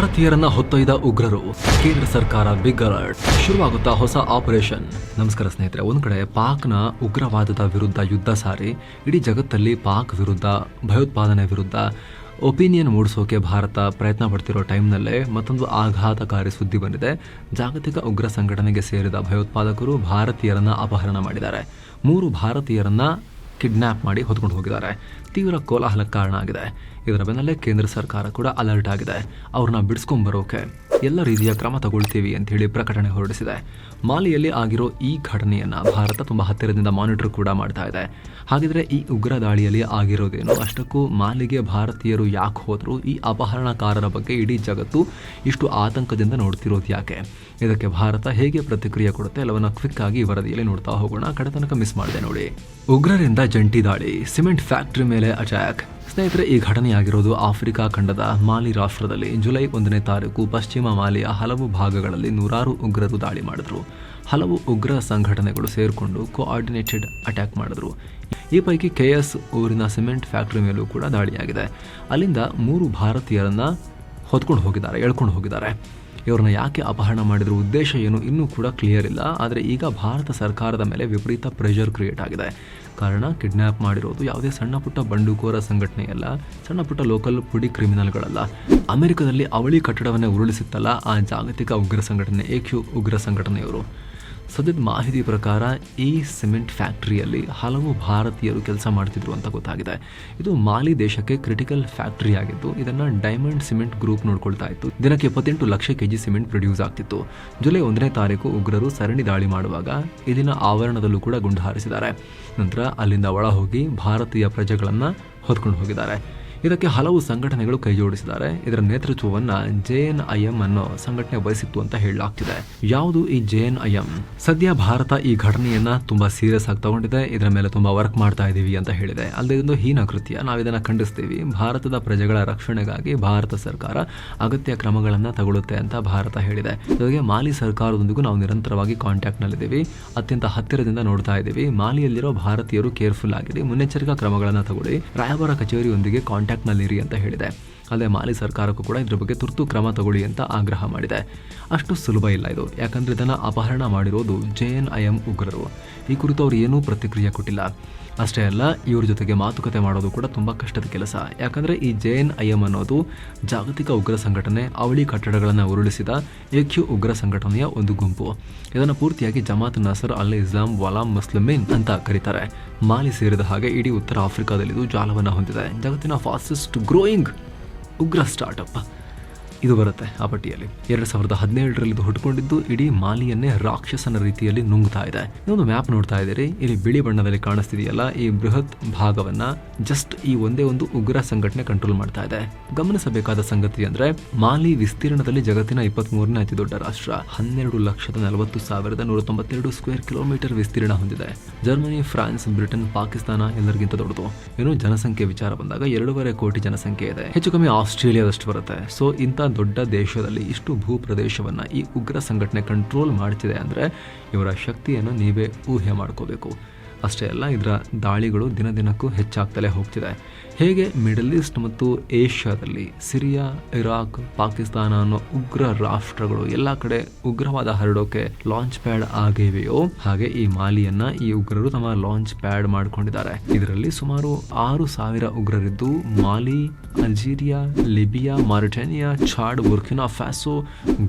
ಭಾರತೀಯರನ್ನ ಹೊತ್ತೊಯ್ದ ಉಗ್ರರು. ಕೇಂದ್ರ ಸರ್ಕಾರ ಬಿಗ್ ಅಲರ್ಟ್. ಶುರುವಾಗುತ್ತಾ ಹೊಸ ಆಪರೇಷನ್. ನಮಸ್ಕಾರ ಸ್ನೇಹಿತರೆ, ಒಂದ್ ಕಡೆ ಪಾಕ್ನ ಉಗ್ರವಾದದ ವಿರುದ್ಧ ಯುದ್ಧ ಸಾರಿ, ಇಡೀ ಜಗತ್ತಲ್ಲಿ ಪಾಕ್ ವಿರುದ್ಧ, ಭಯೋತ್ಪಾದನೆ ವಿರುದ್ಧ ಒಪಿನಿಯನ್ ಮೂಡಿಸೋಕೆ ಭಾರತ ಪ್ರಯತ್ನ ಪಡ್ತಿರೋ ಟೈಮ್ನಲ್ಲೇ ಮತ್ತೊಂದು ಆಘಾತಕಾರಿ ಸುದ್ದಿ ಬಂದಿದೆ. ಜಾಗತಿಕ ಉಗ್ರ ಸಂಘಟನೆಗೆ ಸೇರಿದ ಭಯೋತ್ಪಾದಕರು ಭಾರತೀಯರನ್ನ ಅಪಹರಣ ಮಾಡಿದ್ದಾರೆ. ಮೂರು ಭಾರತೀಯರನ್ನ ಕಿಡ್ನ್ಯಾಪ್ ಮಾಡಿ ಹೊತ್ಕೊಂಡು ಹೋಗಿದ್ದಾರೆ. ತೀವ್ರ ಕೋಲಾಹಲಕ್ಕೆ ಕಾರಣ ಆಗಿದೆ. ಇದರ ಬೆನ್ನಲ್ಲೇ ಕೇಂದ್ರ ಸರ್ಕಾರ ಕೂಡ ಅಲರ್ಟ್ ಆಗಿದೆ. ಅವ್ರನ್ನ ಬಿಡಿಸ್ಕೊಂಬರೋಕೆ ಎಲ್ಲ ರೀತಿಯ ಕ್ರಮ ತಗೊಳ್ತೀವಿ ಅಂತ ಹೇಳಿ ಪ್ರಕಟಣೆ ಹೊರಡಿಸಿದೆ. ಮಾಲಿಯಲ್ಲಿ ಆಗಿರೋ ಈ ಘಟನೆಯನ್ನು ಭಾರತ ತುಂಬ ಹತ್ತಿರದಿಂದ ಮಾನಿಟರ್ ಕೂಡ ಮಾಡ್ತಾ ಇದೆ. ಹಾಗಿದ್ರೆ ಈ ಉಗ್ರ ದಾಳಿಯಲ್ಲಿ ಆಗಿರೋದೇನು? ಅಷ್ಟಕ್ಕೂ ಮಾಲಿಗೆ ಭಾರತೀಯರು ಯಾಕೆ ಹೋದರೂ? ಈ ಅಪಹರಣಕಾರರ ಬಗ್ಗೆ ಇಡೀ ಜಗತ್ತು ಇಷ್ಟು ಆತಂಕದಿಂದ ನೋಡ್ತಿರೋದು ಯಾಕೆ? ಇದಕ್ಕೆ ಭಾರತ ಹೇಗೆ ಪ್ರತಿಕ್ರಿಯೆ ಕೊಡುತ್ತೆ? ಎಲ್ಲವನ್ನ ಕ್ವಿಕ್ ಆಗಿ ವರದಿಯಲ್ಲಿ ನೋಡ್ತಾ ಹೋಗೋಣ. ಕಡೆ ತನಕ ಮಿಸ್ ಮಾಡಿದೆ ನೋಡಿ. ಉಗ್ರರಿಂದ ಜಂಟಿ ದಾಳಿ, ಸಿಮೆಂಟ್ ಫ್ಯಾಕ್ಟರಿ ಮೇಲೆ ಅಟ್ಯಾಕ್. ಸ್ನೇಹಿತರೆ, ಈ ಘಟನೆಯಾಗಿರೋದು ಆಫ್ರಿಕಾ ಖಂಡದ ಮಾಲಿ ರಾಷ್ಟ್ರದಲ್ಲಿ ಜುಲೈ ಒಂದನೇ ತಾರೀಕು ಪಶ್ಚಿಮ ಮಾಲಿಯ ಹಲವು ಭಾಗಗಳಲ್ಲಿ ನೂರಾರು ಉಗ್ರರು ದಾಳಿ ಮಾಡಿದ್ರು. ಹಲವು ಉಗ್ರ ಸಂಘಟನೆಗಳು ಸೇರಿಕೊಂಡು ಕೋಆರ್ಡಿನೇಟೆಡ್ ಅಟ್ಯಾಕ್ ಮಾಡಿದ್ರು. ಈ ಪೈಕಿ ಕೆಎಸ್ ಊರಿನ ಸಿಮೆಂಟ್ ಫ್ಯಾಕ್ಟರಿ ಮೇಲೂ ಕೂಡ ದಾಳಿಯಾಗಿದೆ. ಅಲ್ಲಿಂದ ಮೂರು ಭಾರತೀಯರನ್ನ ಹೊತ್ಕೊಂಡು ಹೋಗಿದ್ದಾರೆ, ಎಳ್ಕೊಂಡು ಹೋಗಿದ್ದಾರೆ. ಇವ್ರನ್ನ ಯಾಕೆ ಅಪಹರಣ ಮಾಡಿದ್ರು ಉದ್ದೇಶ ಏನು ಇನ್ನೂ ಕೂಡ ಕ್ಲಿಯರ್ ಇಲ್ಲ. ಆದರೆ ಈಗ ಭಾರತ ಸರ್ಕಾರದ ಮೇಲೆ ವಿಪರೀತ ಪ್ರೆಷರ್ ಕ್ರಿಯೇಟ್ ಆಗಿದೆ. ಕಾರಣ ಕಿಡ್ನ್ಯಾಪ್ ಮಾಡಿರೋದು ಯಾವುದೇ ಸಣ್ಣ ಪುಟ್ಟ ಬಂಡುಕೋರ ಸಂಘಟನೆಯಲ್ಲ ಸಣ್ಣ ಪುಟ್ಟ ಲೋಕಲ್ ಪುಡಿ ಕ್ರಿಮಿನಲ್ಗಳಲ್ಲ ಅಮೆರಿಕದಲ್ಲಿ ಅವಳಿ ಕಟ್ಟಡವನ್ನೇ ಉರುಳಿಸಿತ್ತಲ್ಲ ಆ ಜಾಗತಿಕ ಉಗ್ರ ಸಂಘಟನೆ, ಏಕ್ಯು ಉಗ್ರ ಸಂಘಟನೆಯವರು. ಸದ್ಯದ ಮಾಹಿತಿ ಪ್ರಕಾರ ಈ ಸಿಮೆಂಟ್ ಫ್ಯಾಕ್ಟ್ರಿಯಲ್ಲಿ ಹಲವು ಭಾರತೀಯರು ಕೆಲಸ ಮಾಡ್ತಿದ್ರು ಅಂತ ಗೊತ್ತಾಗಿದೆ. ಇದು ಮಾಲಿ ದೇಶಕ್ಕೆ ಕ್ರಿಟಿಕಲ್ ಫ್ಯಾಕ್ಟರಿ ಆಗಿತ್ತು ಇದನ್ನ ಡೈಮಂಡ್ ಸಿಮೆಂಟ್ ಗ್ರೂಪ್ ನೋಡ್ಕೊಳ್ತಾ ಇತ್ತು. ದಿನಕ್ಕೆ ಎಪ್ಪತ್ತೆಂಟು ಲಕ್ಷ ಕೆಜಿ ಸಿಮೆಂಟ್ ಪ್ರೊಡ್ಯೂಸ್ ಆಗ್ತಿತ್ತು. ಜುಲೈ ಒಂದನೇ ತಾರೀಕು ಉಗ್ರರು ಸರಣಿ ದಾಳಿ ಮಾಡುವಾಗ ಇಲ್ಲಿನ ಆವರಣದಲ್ಲೂ ಕೂಡ ಗುಂಡು ಹಾರಿಸಿದ್ದಾರೆ. ನಂತರ ಅಲ್ಲಿಂದ ಒಳ ಹೋಗಿ ಭಾರತೀಯ ಪ್ರಜೆಗಳನ್ನು ಹೊತ್ಕೊಂಡು ಹೋಗಿದ್ದಾರೆ. ಇದಕ್ಕೆ ಹಲವು ಸಂಘಟನೆಗಳು ಕೈಜೋಡಿಸಿದ್ದಾರೆ. ಇದರ ನೇತೃತ್ವವನ್ನ ಎಂ ಅನ್ನೋ ಸಂಘಟನೆ ವಹಿಸಿತ್ತು ಅಂತ ಹೇಳಲಾಗ್ತಿದೆ. ಯಾವುದು ಈ ಜೆಎನ್ಐಎಂ ಸದ್ಯ ಭಾರತ ಈ ಘಟನೆಯನ್ನ ತುಂಬಾ ಸೀರಿಯಸ್ ಆಗಿ ತಗೊಂಡಿದೆ. ಇದರ ಮೇಲೆ ತುಂಬಾ ವರ್ಕ್ ಮಾಡ್ತಾ ಇದೀವಿ ಅಂತ ಹೇಳಿದೆ. ಅಲ್ಲದೆ ಇದೊಂದು ಹೀನ ಕೃತ್ಯ. ನಾವು ಇದನ್ನ ಖಂಡಿಸ್ತೀವಿ. ಭಾರತದ ಪ್ರಜೆಗಳ ರಕ್ಷಣೆಗಾಗಿ ಭಾರತ ಸರ್ಕಾರ ಅಗತ್ಯ ಕ್ರಮಗಳನ್ನ ತಗೊಳ್ಳುತ್ತೆ ಅಂತ ಭಾರತ ಹೇಳಿದೆ. ಜೊತೆಗೆ ಮಾಲಿ ಸರ್ಕಾರದೊಂದಿಗೂ ನಾವು ನಿರಂತರವಾಗಿ ಕಾಂಟ್ಯಾಕ್ಟ್ ನಲ್ಲಿದ್ದೀವಿ. ಅತ್ಯಂತ ಹತ್ತಿರದಿಂದ ನೋಡ್ತಾ ಇದ್ದೀವಿ ಮಾಲಿಯಲ್ಲಿರೋ ಭಾರತೀಯರು ಕೇರ್ಫುಲ್ ಆಗಿರಿ ಮುನ್ನೆಚ್ಚರಿಕಾ ಕ್ರಮಗಳನ್ನು ತಗೊಳ್ಳಿ. ರಾಯಭಾರ ಕಚೇರಿಯೊಂದಿಗೆ ಕಾಂಟ್ಯಾಕ್ಟ್ ನಲ್ಲಿರಿ ಅಂತ ಹೇಳಿದೆ. ಅಲ್ಲದೆ ಮಾಲಿ ಸರ್ಕಾರಕ್ಕೂ ಕೂಡ ಇದ್ರ ಬಗ್ಗೆ ತುರ್ತು ಕ್ರಮ ತಗೊಳ್ಳಿ ಅಂತ ಆಗ್ರಹ ಮಾಡಿದೆ. ಅಷ್ಟು ಸುಲಭ ಇಲ್ಲ ಇದು. ಯಾಕಂದ್ರೆ ಇದನ್ನು ಅಪಹರಣ ಮಾಡಿರೋದು ಜೆ ಎನ್ ಐ ಎಂ ಉಗ್ರರು. ಈ ಕುರಿತು ಅವರು ಏನೂ ಪ್ರತಿಕ್ರಿಯೆ ಕೊಟ್ಟಿಲ್ಲ. ಅಷ್ಟೇ ಅಲ್ಲ, ಇವ್ರ ಜೊತೆಗೆ ಮಾತುಕತೆ ಮಾಡೋದು ಕೂಡ ತುಂಬ ಕಷ್ಟದ ಕೆಲಸ. ಯಾಕಂದರೆ ಈ ಜೆ ಎನ್ ಐ ಎಂ ಅನ್ನೋದು ಜಾಗತಿಕ ಉಗ್ರ ಸಂಘಟನೆ, ಅವಳಿ ಕಟ್ಟಡಗಳನ್ನು ಉರುಳಿಸಿದ ಏಕ್ಯು ಉಗ್ರ ಸಂಘಟನೆಯ ಒಂದು ಗುಂಪು. ಇದನ್ನು ಪೂರ್ತಿಯಾಗಿ ಜಮಾತ್ ನಸರ್ ಅಲ್ ಇಸ್ಲಾಂ ವಲಾಂ ಮುಸ್ಲಿಮೀನ್ ಅಂತ ಕರೀತಾರೆ. ಮಾಲಿ ಸೇರಿದ ಹಾಗೆ ಇಡೀ ಉತ್ತರ ಆಫ್ರಿಕಾದಲ್ಲಿ ಇದು ಜಾಲವನ್ನು ಹೊಂದಿದೆ. ಜಗತ್ತಿನ ಫಾಸ್ಟೆಸ್ಟ್ ಗ್ರೋಯಿಂಗ್ ಉಗ್ರ ಸ್ಟಾರ್ಟಪ್ ಇದು ಬರುತ್ತೆ ಆ ಪಟ್ಟಿಯಲ್ಲಿ. ಎರಡು ಸಾವಿರದ ಹದಿನೇಳರಲ್ಲಿ ಇದು ಹುಟ್ಟುಕೊಂಡಿದ್ದು, ಇಡೀ ಮಾಲಿಯನ್ನೇ ರಾಕ್ಷಸನ ರೀತಿಯಲ್ಲಿ ನುಂಗ್ತಾ ಇದೆ. ಇನ್ನೊಂದು ಮ್ಯಾಪ್ ನೋಡ್ತಾ ಇದ್ದೀರಿ. ಇಲ್ಲಿ ಬಿಳಿ ಬಣ್ಣದಲ್ಲಿ ಕಾಣಿಸ್ತಿದೆಯಲ್ಲ, ಈ ಬೃಹತ್ ಭಾಗವನ್ನ ಜಸ್ಟ್ ಈ ಒಂದೇ ಒಂದು ಉಗ್ರ ಸಂಘಟನೆ ಕಂಟ್ರೋಲ್ ಮಾಡ್ತಾ ಇದೆ. ಗಮನಿಸಬೇಕಾದ ಸಂಗತಿ ಅಂದ್ರೆ, ಮಾಲಿ ವಿಸ್ತೀರ್ಣದಲ್ಲಿ ಜಗತ್ತಿನ ಇಪ್ಪತ್ತ್ ಮೂರನೇ ಅತಿ ದೊಡ್ಡ ರಾಷ್ಟ್ರ. ಹನ್ನೆರಡು ಲಕ್ಷದ ನಲವತ್ತು ಸಾವಿರದ ನೂರ ತೊಂಬತ್ತೆರಡು ಸ್ಕ್ವೇರ್ ಕಿಲೋಮೀಟರ್ ವಿಸ್ತೀರ್ಣ ಹೊಂದಿದೆ. ಜರ್ಮನಿ, ಫ್ರಾನ್ಸ್, ಬ್ರಿಟನ್, ಪಾಕಿಸ್ತಾನ ಎಲ್ಲರಿಗಿಂತ ದೊಡ್ಡದು. ಏನು ಜನಸಂಖ್ಯೆ ವಿಚಾರ ಬಂದಾಗ ಎರಡೂವರೆ ಕೋಟಿ ಜನಸಂಖ್ಯೆ ಇದೆ. ಹೆಚ್ಚು ಕಮ್ಮಿ ಆಸ್ಟ್ರೇಲಿಯಾದಷ್ಟು ಬರುತ್ತೆ. ಸೊ ಇಂಥ ದೊಡ್ಡ ದೇಶದಲ್ಲಿ ಇಷ್ಟು ಭೂ ಪ್ರದೇಶವನ್ನ ಈ ಉಗ್ರ ಸಂಘಟನೆ ಕಂಟ್ರೋಲ್ ಮಾಡ್ತಿದೆ ಅಂದರೆ ಇವರ ಶಕ್ತಿಯನ್ನು ನೀವೇ ಊಹೆ ಮಾಡ್ಕೋಬೇಕು. ಅಷ್ಟೇ ಅಲ್ಲ, ಇದರ ದಾಳಿಗಳು ದಿನ ದಿನಕ್ಕೂ ಹೆಚ್ಚಾಗ್ತಲೇ ಹೋಗ್ತಿದೆ. ಹೇಗೆ ಮಿಡಲ್ ಈಸ್ಟ್ ಮತ್ತು ಏಷ್ಯಾದಲ್ಲಿ ಸಿರಿಯಾ, ಇರಾಕ್, ಪಾಕಿಸ್ತಾನ ಅನ್ನೋ ಉಗ್ರ ರಾಷ್ಟ್ರಗಳು ಎಲ್ಲ ಕಡೆ ಉಗ್ರವಾದ ಹರಡೋಕೆ ಲಾಂಚ್ ಪ್ಯಾಡ್ ಆಗಿವೆಯೋ, ಹಾಗೆ ಈ ಮಾಲಿಯನ್ನ ಈ ಉಗ್ರರು ತಮ್ಮ ಲಾಂಚ್ ಪ್ಯಾಡ್ ಮಾಡ್ಕೊಂಡಿದ್ದಾರೆ. ಇದರಲ್ಲಿ ಸುಮಾರು ಆರು ಸಾವಿರ ಉಗ್ರರಿದ್ದು Mali, Algeria, Libya, Mauritania, Chad, Burkina Faso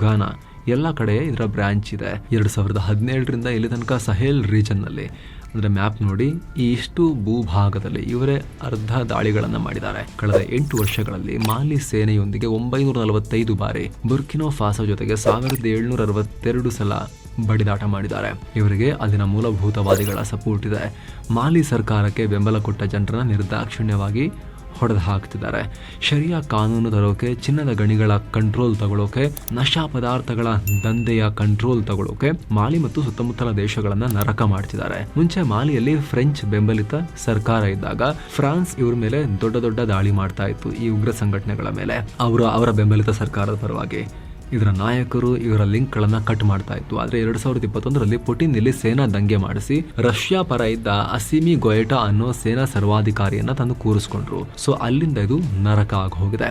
Ghana ಎಲ್ಲ ಕಡೆ ಇದರ ಬ್ರಾಂಚ್ ಇದೆ. ಎರಡು ಸಾವಿರದ ಹದಿನೇಳರಿಂದ ಇಲ್ಲಿ ತನಕ ಸಹೇಲ್ ರೀಜನ್ನಲ್ಲಿ ಅಂದ್ರೆ ಮ್ಯಾಪ್ ನೋಡಿ ಈ ಇಷ್ಟು ಭೂಭಾಗದಲ್ಲಿ ಇವರೇ ಅರ್ಧ ದಾಳಿಗಳನ್ನು ಮಾಡಿದ್ದಾರೆ. ಕಳೆದ ಎಂಟು ವರ್ಷಗಳಲ್ಲಿ ಮಾಲಿ ಸೇನೆಯೊಂದಿಗೆ ಒಂಬೈನೂರ ನಲವತ್ತೈದು ಬಾರಿ ಬುರ್ಕಿನೋ ಫಾಸೋ ಜೊತೆಗೆ ಸಾವಿರದ ಏಳ್ನೂರ ಅರವತ್ತೆರಡು ಸಲ ಬಡಿದಾಟ ಮಾಡಿದ್ದಾರೆ. ಇವರಿಗೆ ಅಲ್ಲಿನ ಮೂಲಭೂತವಾದಿಗಳ ಸಪೋರ್ಟ್ ಇದೆ. ಮಾಲಿ ಸರ್ಕಾರಕ್ಕೆ ಬೆಂಬಲ ಕೊಟ್ಟ ಜನರನ್ನ ನಿರ್ದಾಕ್ಷಿಣ್ಯವಾಗಿ ಹೊಡೆದು ಹಾಕ್ತಿದ್ದಾರೆ. ಶರಿಯಾ ಕಾನೂನು ತರೋಕೆ, ಚಿನ್ನದ ಗಣಿಗಳ ಕಂಟ್ರೋಲ್ ತಗೊಳ್ಳೋಕೆ ನಶಾ ಪದಾರ್ಥಗಳ ದಂಧೆಯ ಕಂಟ್ರೋಲ್ ತಗೊಳ್ಳೋಕೆ ಮಾಲಿ ಮತ್ತು ಸುತ್ತಮುತ್ತಲ ದೇಶಗಳನ್ನ ನರಕ ಮಾಡ್ತಿದ್ದಾರೆ. ಮುಂಚೆ ಮಾಲಿಯಲ್ಲಿ ಫ್ರೆಂಚ್ ಬೆಂಬಲಿತ ಸರ್ಕಾರ ಇದ್ದಾಗ ಫ್ರಾನ್ಸ್ ಇವ್ರ ಮೇಲೆ ದೊಡ್ಡ ದೊಡ್ಡ ದಾಳಿ ಮಾಡ್ತಾ ಇತ್ತು ಈ ಉಗ್ರ ಸಂಘಟನೆಗಳ ಮೇಲೆ. ಅವರು, ಅವರ ಬೆಂಬಲಿತ ಸರ್ಕಾರದ ಪರವಾಗಿ. ಇದರ ನಾಯಕರು ಇವರ ಲಿಂಕ್ಗಳನ್ನು ಕಟ್ ಮಾಡ್ತಾ ಇತ್ತು. ಆದರೆ ಎರಡ್ ಸಾವಿರದ ಇಪ್ಪತ್ತೊಂದರಲ್ಲಿ ಪುಟಿನ್ ಇಲ್ಲಿ ಸೇನಾ ದಂಗೆ ಮಾಡಿಸಿ, ರಷ್ಯಾ ಪರ ಇದ್ದ ಅಸಿಮಿ ಗೊಯೆಟಾ ಅನ್ನೋ ಸೇನಾ ಸರ್ವಾಧಿಕಾರಿಯನ್ನ ತಂದು ಕೂರಿಸ್ಕೊಂಡ್ರು. ಸೊ ಅಲ್ಲಿಂದ ಇದು ನರಕ ಆಗಿ ಹೋಗಿದೆ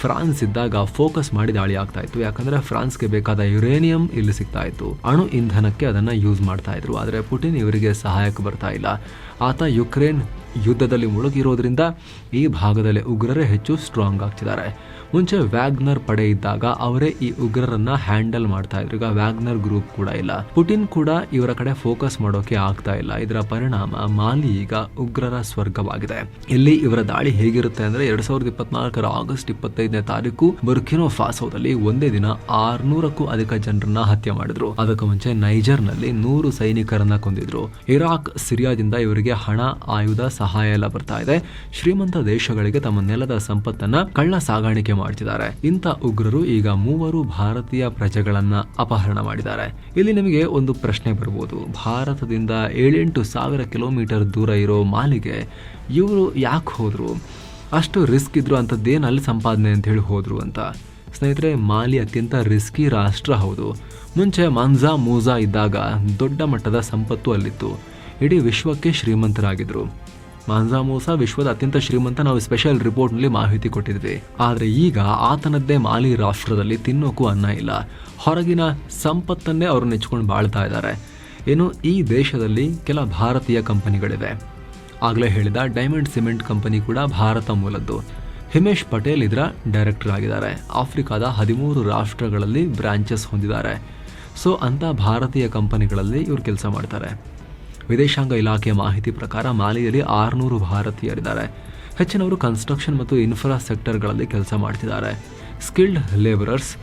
ಫ್ರಾನ್ಸ್ ಇದ್ದಾಗ ಫೋಕಸ್ ಮಾಡಿ ದಾಳಿ ಆಗ್ತಾ ಇತ್ತು. ಯಾಕಂದ್ರೆ ಫ್ರಾನ್ಸ್ಗೆ ಬೇಕಾದ ಯುರೇನಿಯಂ ಇಲ್ಲಿ ಸಿಗ್ತಾ ಇತ್ತು. ಅಣು ಇಂಧನಕ್ಕೆ ಅದನ್ನ ಯೂಸ್ ಮಾಡ್ತಾ ಇದ್ರು. ಆದರೆ ಪುಟಿನ್ ಇವರಿಗೆ ಸಹಾಯಕ್ಕೆ ಬರ್ತಾ ಇಲ್ಲ. ಆತ ಯುಕ್ರೇನ್ ಯುದ್ಧದಲ್ಲಿ ಮುಳುಗಿರೋದ್ರಿಂದ ಈ ಭಾಗದಲ್ಲಿ ಉಗ್ರರೇ ಹೆಚ್ಚು ಸ್ಟ್ರಾಂಗ್ ಆಗ್ತಿದ್ದಾರೆ. ಮುಂಚೆ ವ್ಯಾಗ್ನರ್ ಪಡೆ ಇದ್ದಾಗ ಅವರೇ ಈ ಉಗ್ರರನ್ನ ಹ್ಯಾಂಡಲ್ ಮಾಡ್ತಾ ಇದ್ರು. ಈಗ ವ್ಯಾಗ್ನರ್ ಗ್ರೂಪ್ ಕೂಡ ಇಲ್ಲ. ಪುಟಿನ್ ಕೂಡ ಇವರ ಕಡೆ ಫೋಕಸ್ ಮಾಡೋಕೆ ಆಗ್ತಾ ಇಲ್ಲ. ಇದರ ಪರಿಣಾಮ ಮಾಲಿ ಈಗ ಉಗ್ರರ ಸ್ವರ್ಗವಾಗಿದೆ. ಇಲ್ಲಿ ಇವರ ದಾಳಿ ಹೇಗಿರುತ್ತೆ ಅಂದ್ರೆ ಎರಡ್ ಸಾವಿರದ ಇಪ್ಪತ್ನಾಲ್ಕರ ಆಗಸ್ಟ್ ಇಪ್ಪತ್ತೈದನೇ ತಾರೀಕು ಬುರ್ಕಿನೋ ಫಾಸೋದಲ್ಲಿ ಒಂದೇ ದಿನ ಆರ್ನೂರಕ್ಕೂ ಅಧಿಕ ಜನರನ್ನ ಹತ್ಯೆ ಮಾಡಿದ್ರು. ಅದಕ್ಕೂ ಮುಂಚೆ ನೈಜರ್ನಲ್ಲಿ ನೂರು ಸೈನಿಕರನ್ನ ಕೊಂದಿದ್ರು. ಇರಾಕ್, ಸಿರಿಯಾದಿಂದ ಇವರಿಗೆ ಹಣ, ಆಯುಧ, ಸಹಾಯ ಎಲ್ಲ ಬರ್ತಾ ಇದೆ. ಶ್ರೀಮಂತ ದೇಶಗಳಿಗೆ ತಮ್ಮ ನೆಲದ ಸಂಪತ್ತನ್ನ ಕಳ್ಳ ಸಾಗಾಣಿಕೆ ಮಾಡ್ತಿದ್ದಾರೆ. ಇಂಥ ಉಗ್ರರು ಈಗ ಮೂವರು ಭಾರತೀಯ ಪ್ರಜೆಗಳನ್ನ ಅಪಹರಣ ಮಾಡಿದ್ದಾರೆ. ಇಲ್ಲಿ ನಿಮಗೆ ಒಂದು ಪ್ರಶ್ನೆ ಬರಬಹುದು ಭಾರತದಿಂದ ಏಳೆಂಟು ಸಾವಿರ ಕಿಲೋಮೀಟರ್ ದೂರ ಇರೋ ಮಾಲಿಗೆ ಇವರು ಯಾಕೆ ಹೋದ್ರು? ಅಷ್ಟು ರಿಸ್ಕ್ ಇದ್ರು ಅಂಥದ್ದೇನು ಅಲ್ಲಿ ಸಂಪಾದನೆ ಅಂತ ಹೇಳಿ ಹೋದರು ಅಂತ. ಸ್ನೇಹಿತರೆ, ಮಾಲಿ ಅತ್ಯಂತ ರಿಸ್ಕಿ ರಾಷ್ಟ್ರ ಹೌದು. ಮುಂಚೆ ಮಾನ್ಜಾ ಮೂಜಾ ಇದ್ದಾಗ ದೊಡ್ಡ ಮಟ್ಟದ ಸಂಪತ್ತು ಅಲ್ಲಿತ್ತು. ಇಡೀ ವಿಶ್ವಕ್ಕೆ ಶ್ರೀಮಂತರಾಗಿದ್ದರು ಶ್ರೀಮಂತರಾಗಿದ್ರು ಮಾನ್ಜಾಮೂಸಾ ವಿಶ್ವದ ಅತ್ಯಂತ ಶ್ರೀಮಂತ ನಾವು ಸ್ಪೆಷಲ್ ರಿಪೋರ್ಟ್ನಲ್ಲಿ ಮಾಹಿತಿ ಕೊಟ್ಟಿದ್ವಿ. ಆದರೆ ಈಗ ಆತನದ್ದೇ ಮಾಲಿ ರಾಷ್ಟ್ರದಲ್ಲಿ ತಿನ್ನೋಕ್ಕೂ ಅನ್ನ ಇಲ್ಲ. ಹೊರಗಿನ ಸಂಪತ್ತನ್ನೇ ಅವರು ನೆಚ್ಕೊಂಡು ಬಾಳ್ತಾ ಇದ್ದಾರೆ. ಏನು ಈ ದೇಶದಲ್ಲಿ ಕೆಲ ಭಾರತೀಯ ಕಂಪನಿಗಳಿವೆ. ಆಗಲೇ ಹೇಳಿದ ಡೈಮಂಡ್ ಸಿಮೆಂಟ್ ಕಂಪನಿ ಕೂಡ ಭಾರತ ಮೂಲದ್ದು. ಹಿಮೇಶ್ ಪಟೇಲ್ ಇದರ ಡೈರೆಕ್ಟರ್ ಆಗಿದ್ದಾರೆ. ಆಫ್ರಿಕಾದ ಹದಿಮೂರು ರಾಷ್ಟ್ರಗಳಲ್ಲಿ ಬ್ರಾಂಚಸ್ ಹೊಂದಿದ್ದಾರೆ. ಸೊ ಅಂಥ ಭಾರತೀಯ ಕಂಪನಿಗಳಲ್ಲಿ ಇವರು ಕೆಲಸ ಮಾಡ್ತಾರೆ. ವಿದೇಶಾಂಗ ಇಲಾಖೆಯ ಮಾಹಿತಿ ಪ್ರಕಾರ ಮಾಲಿಯಲ್ಲಿ ಆರುನೂರು ಭಾರತೀಯರಿದ್ದಾರೆ. ಹೆಚ್ಚಿನವರು ಕನ್ಸ್ಟ್ರಕ್ಷನ್ ಮತ್ತು ಇನ್ಫ್ರಾ ಸೆಕ್ಟರ್ಗಳಲ್ಲಿ ಕೆಲಸ ಮಾಡ್ತಿದ್ದಾರೆ. ಸ್ಕಿಲ್ಡ್ ಲೇಬರರ್ಸ್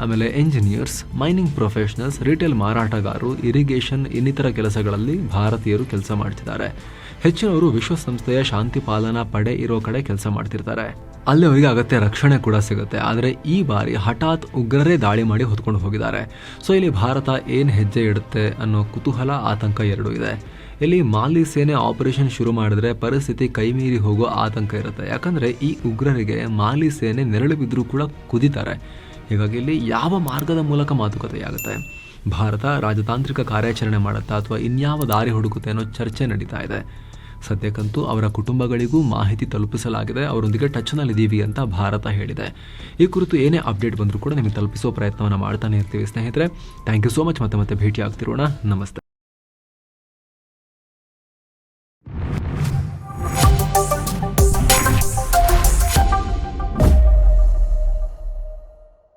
ಆಮೇಲೆ ಎಂಜಿನಿಯರ್ಸ್ ಮೈನಿಂಗ್ ಪ್ರೊಫೆಷನಲ್ಸ್ ರಿಟೇಲ್ ಮಾರಾಟಗಾರರು ಇರಿಗೇಷನ್ ಇನ್ನಿತರ ಕೆಲಸಗಳಲ್ಲಿ ಭಾರತೀಯರು ಕೆಲಸ ಮಾಡ್ತಿದ್ದಾರೆ. ಹೆಚ್ಚಿನವರು ವಿಶ್ವಸಂಸ್ಥೆಯ ಶಾಂತಿ ಪಾಲನಾ ಪಡೆ ಇರೋ ಕಡೆ ಕೆಲಸ ಮಾಡ್ತಿರ್ತಾರೆ. ಅಲ್ಲಿ ಅವರಿಗೆ ಅಗತ್ಯ ರಕ್ಷಣೆ ಕೂಡ ಸಿಗುತ್ತೆ. ಆದರೆ ಈ ಬಾರಿ ಹಠಾತ್ ಉಗ್ರರೇ ದಾಳಿ ಮಾಡಿ ಹೊತ್ಕೊಂಡು ಹೋಗಿದ್ದಾರೆ. ಸೊ ಇಲ್ಲಿ ಭಾರತ ಏನು ಹೆಜ್ಜೆ ಇಡುತ್ತೆ ಅನ್ನೋ ಕುತೂಹಲ, ಆತಂಕ ಎರಡೂ ಇದೆ. ಇಲ್ಲಿ ಮಾಲಿ ಸೇನೆ ಆಪರೇಷನ್ ಶುರು ಮಾಡಿದ್ರೆ ಪರಿಸ್ಥಿತಿ ಕೈಮೀರಿ ಹೋಗೋ ಆತಂಕ ಇರುತ್ತೆ. ಯಾಕಂದ್ರೆ ಈ ಉಗ್ರರಿಗೆ ಮಾಲಿ ಸೇನೆ ನೆರಳು ಬಿದ್ದರೂ ಕೂಡ ಕುದಿತಾರೆ. ಹೀಗಾಗಿ ಇಲ್ಲಿ ಯಾವ ಮಾರ್ಗದ ಮೂಲಕ ಮಾತುಕತೆಯಾಗುತ್ತೆ ಭಾರತ ರಾಜತಾಂತ್ರಿಕ ಕಾರ್ಯಾಚರಣೆ ಮಾಡುತ್ತಾ ಅಥವಾ ಇನ್ಯಾವ ದಾರಿ ಹುಡುಕುತ್ತೆ ಅನ್ನೋ ಚರ್ಚೆ ನಡೀತಾ ಇದೆ. ಸದ್ಯಕ್ಕಂತೂ ಅವರ ಕುಟುಂಬಗಳಿಗೂ ಮಾಹಿತಿ ತಲುಪಿಸಲಾಗಿದೆ. ಅವರೊಂದಿಗೆ ಟಚ್ನಲ್ಲಿದ್ದೀವಿ ಅಂತ ಭಾರತ ಹೇಳಿದೆ. ಈ ಕುರಿತು ಏನೇ ಅಪ್ಡೇಟ್ ಬಂದರೂ ಕೂಡ ನಿಮಗೆ ತಲುಪಿಸೋ ಪ್ರಯತ್ನವನ್ನು ಮಾಡ್ತಾನೆ ಇರ್ತೀವಿ ಸ್ನೇಹಿತರೆ. ಥ್ಯಾಂಕ್ ಯು ಸೋ ಮಚ್ ಮತ್ತೆ ಮತ್ತೆ ಭೇಟಿ ಆಗ್ತಿರೋಣ ನಮಸ್ತೆ.